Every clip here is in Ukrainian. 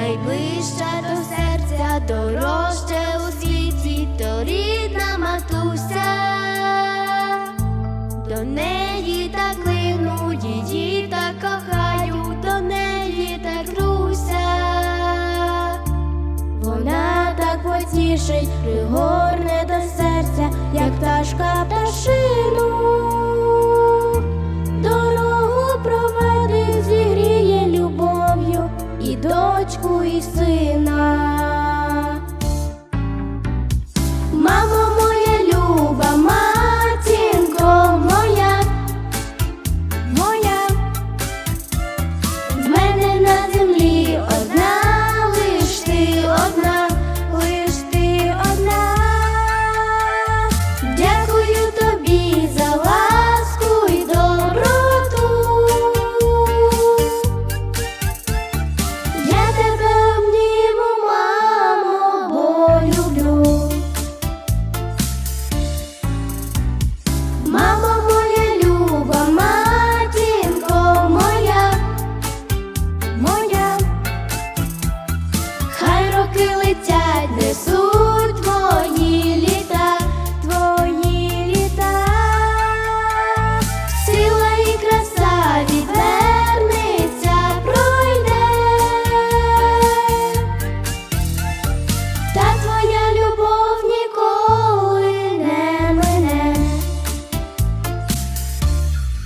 найближча до серця, дорожче у світі, то рідна матуся, до неї дочку, і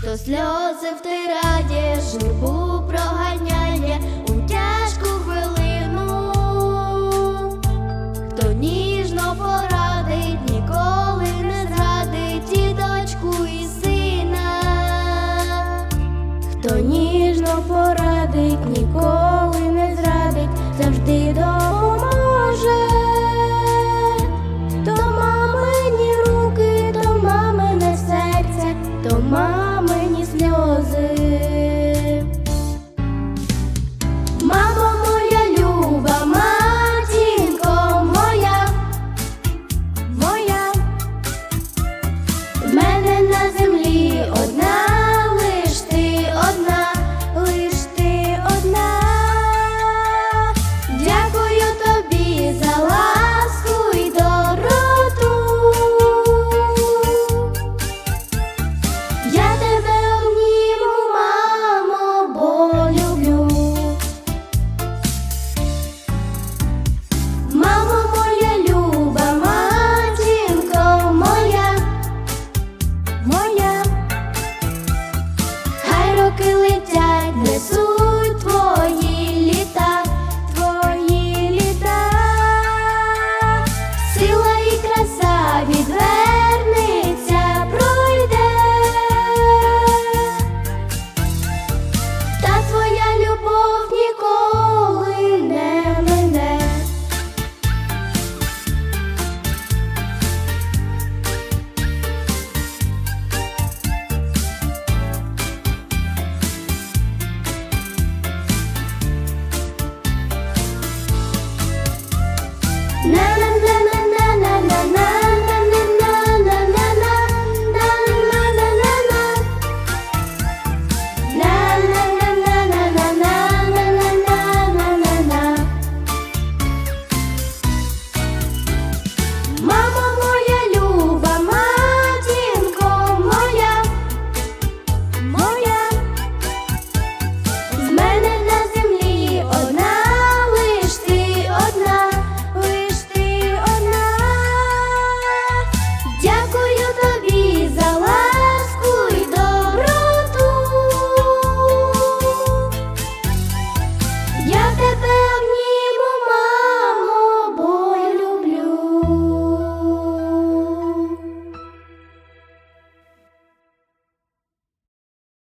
хто сльози втирає, журбу проганяє у тяжку хвилину, хто ніжно порадить, ніколи не зрадить і дочку і сина, хто ніжно порадить, ніколи не зрадить, завжди до.